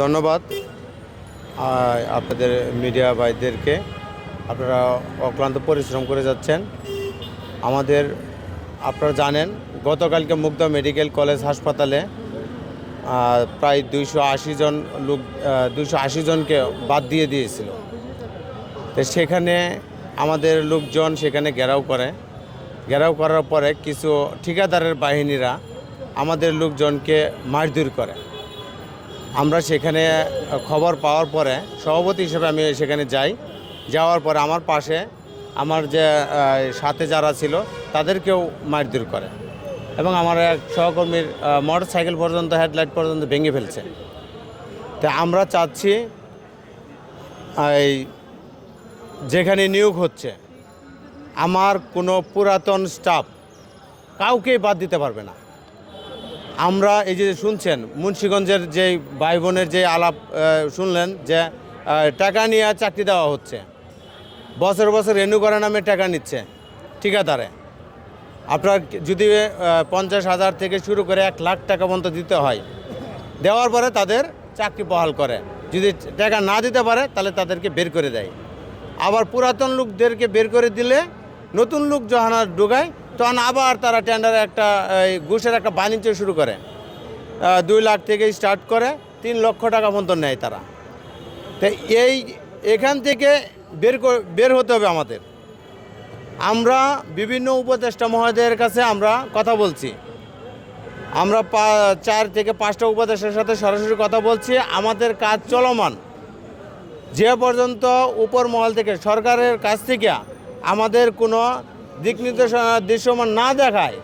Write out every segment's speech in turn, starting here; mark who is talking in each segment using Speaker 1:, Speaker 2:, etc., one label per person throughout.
Speaker 1: ধন্যবাদ। আপনাদের মিডিয়া ভাইদেরকে আপনারা অক্লান্ত পরিশ্রম করে যাচ্ছেন। আমাদের আপনারা জানেন, গতকালকে মুগ্ধা মেডিকেল কলেজ হাসপাতালে প্রায় দুইশো আশি জন লোক দুইশো আশি জনকে বাদ দিয়ে দিয়েছিল। তো সেখানে আমাদের লোকজন সেখানে ঘেরাও করে। ঘেরাও করার পরে কিছু ঠিকাদারের বাহিনীরা আমাদের লোকজনকে মারধর করে। আমরা সেখানে খবর পাওয়ার পরে, সভাপতি হিসেবে আমি সেখানে যাই। যাওয়ার পরে আমার পাশে আমার যে সাথে যারা ছিল, তাদেরকেও মারধর করে। এবং আমার এক সহকর্মীর মোটর সাইকেল পর্যন্ত, হেডলাইট পর্যন্ত ভেঙে ফেলছে। তা আমরা চাচ্ছি এই যেখানে নিয়োগ হচ্ছে, আমার কোনো পুরাতন স্টাফ কাউকেই বাদ দিতে পারবে না। আমরা এই যে শুনছেন, মুন্সীগঞ্জের যে ভাই বোনের যে আলাপ শুনলেন যে টাকা নিয়ে চাকরি দেওয়া হচ্ছে। বছর বছর রেনু করা নামে টাকা নিচ্ছে। ঠিকাদারে আপনার যদি পঞ্চাশ হাজার থেকে শুরু করে এক লাখ টাকা পর্যন্ত দিতে হয়, দেওয়ার পরে তাদের চাকরি বহাল করে। যদি টাকা না দিতে পারে, তাহলে তাদেরকে বের করে দেয়। আবার পুরাতন লোকদেরকে বের করে দিলে নতুন লোক যখন ঢোকায় তখন আবার তারা টেন্ডারে একটা এই, ঘুষের একটা বাণিজ্য শুরু করে। দুই লাখ থেকে স্টার্ট করে তিন লক্ষ টাকা পর্যন্ত নেয় তারা। তো এই এখান থেকে বের বের হতে হবে আমাদের। আমরা বিভিন্ন উপদেষ্টা মহোদয়ের কাছে আমরা কথা বলছি। আমরা পা- চার থেকে পাঁচটা উপদেশের সাথে সরাসরি কথা বলছি। আমাদের কাজ চলমান। যে পর্যন্ত উপর মহল থেকে সরকারের কাছ থেকে আমাদের কোনো দিক নির্দেশনা দৃশ্যমান না দেখায়,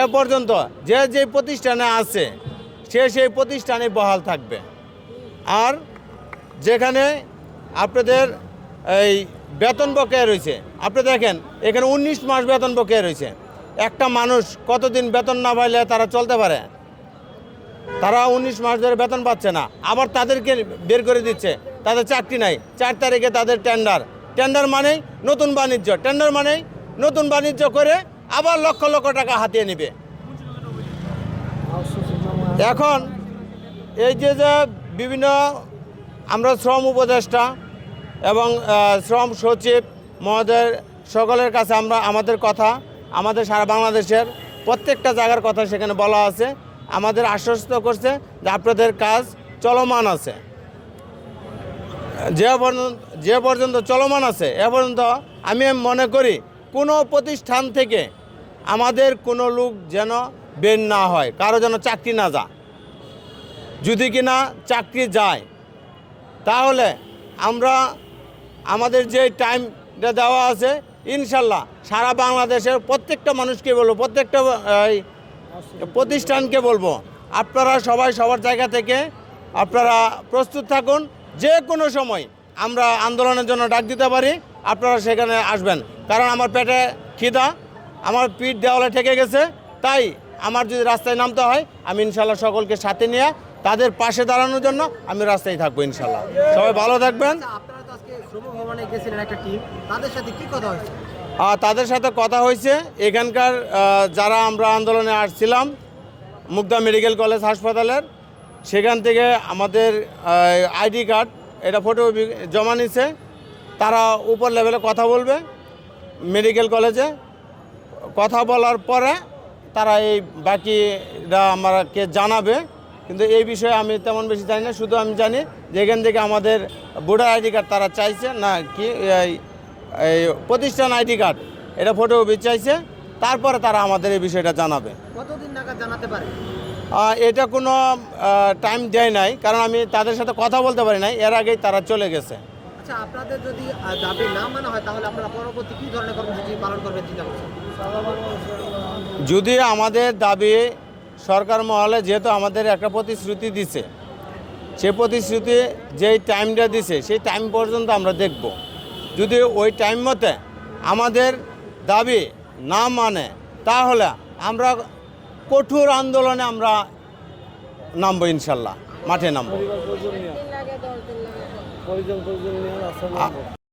Speaker 1: এ পর্যন্ত যে যে প্রতিষ্ঠানে আছে, সে সেই প্রতিষ্ঠানে বহাল থাকবে। আর যেখানে আপনাদের এই বেতন বকেয়া রয়েছে, আপনি দেখেন, এখানে উনিশ মাস বেতন বকেয়া রয়েছে। একটা মানুষ কতদিন বেতন না পাইলে তারা চলতে পারে? তারা উনিশ মাস ধরে বেতন পাচ্ছে না। আবার তাদেরকে বের করে দিচ্ছে। তাদের চাকরি নাই। চার তারিখে তাদের টেন্ডার টেন্ডার মানেই নতুন বাণিজ্য। টেন্ডার মানেই নতুন বাণিজ্য করে আবার লক্ষ লক্ষ টাকা হাতিয়ে নেবে। এখন এই যে যে বিভিন্ন আমরা শ্রম উপদেষ্টা এবং শ্রম সচিব মহোদয়ের সকলের কাছে আমরা আমাদের কথা, আমাদের সারা বাংলাদেশের প্রত্যেকটা জায়গার কথা সেখানে বলা আছে। আমাদের আশ্বস্ত করছে যে আপনাদের কাজ চলমান আছে। যে পর্যন্ত যে পর্যন্ত চলমান আছে, এ পর্যন্ত আমি মনে করি কোনো প্রতিষ্ঠান থেকে আমাদের কোনো লোক যেন বের না হয়, কারও যেন চাকরি না যা যদি কিনা চাকরি যায়, তাহলে আমরা আমাদের যে টাইমটা দেওয়া আছে, ইনশাল্লাহ সারা বাংলাদেশের প্রত্যেকটা মানুষকে বলব, প্রত্যেকটা প্রতিষ্ঠানকে বলব, আপনারা সবাই সবার জায়গা থেকে আপনারা প্রস্তুত থাকুন। যে কোনো সময় আমরা আন্দোলনের জন্য ডাক দিতে পারি। আপনারা সেখানে আসবেন। কারণ আমার পেটে খিদা আমার পিঠ দেওয়ালে ঠেকে গেছে তাই আমার যদি রাস্তায় নামতে হয় আমি ইনশাল্লাহ সকলকে সাথে নিয়ে তাদের পাশে দাঁড়ানোর জন্য আমি রাস্তায় থাকব ইনশাল্লাহ। সবাই ভালো থাকবেন।
Speaker 2: আচ্ছা, তাদের সাথে কথা হয়েছে?
Speaker 1: এখানকার যারা আমরা আন্দোলনে আসছিলাম মুগদা মেডিকেল কলেজ হাসপাতালের সেখান থেকে আমাদের আইডি কার্ড এটা ফটো জমা নিছে। তারা উপর লেভেলে কথা বলবে মেডিকেল কলেজে কথা বলার পরে তারা এই বাকিটা আমাকে জানাবে। কিন্তু এই বিষয়ে আমি তেমন বেশি জানি না শুধু আমি জানি যে এখান থেকে আমাদের ভোটার আইডি কার্ড তারা চাইছে না কি এই এই প্রতিষ্ঠান আইডি কার্ড এটা ফটো চাইছে। তারপরে তারা আমাদের এই বিষয়টা জানাবে।
Speaker 2: কতদিন নাগাদ জানাতে পারে?
Speaker 1: এটা কোনো টাইম দেয় নাই কারণ আমি তাদের সাথে কথা বলতে পারি নাই এর আগেই তারা চলে গেছে।
Speaker 2: আচ্ছা আপনাদের যদি দাবি না মানা হয় তাহলে আপনারা পরবর্তী কি ধরনের কর্মসূচি পালন করবেন চিন্তা করছেন?
Speaker 1: যদি আমাদের দাবি সরকার মহলে যেহেতু আমাদের একটা প্রতিশ্রুতি দিছে সে প্রতিশ্রুতি যেই টাইমটা দিছে সেই টাইম পর্যন্ত আমরা দেখব। যদি ওই টাইম মতে আমাদের দাবি না মানে তাহলে আমরা কঠোর আন্দোলনে আমরা নামবো ইনশাল্লাহ মাঠে নামবো।
Speaker 3: দিন পরিজন নিয়ে দিন লাগে
Speaker 1: আ-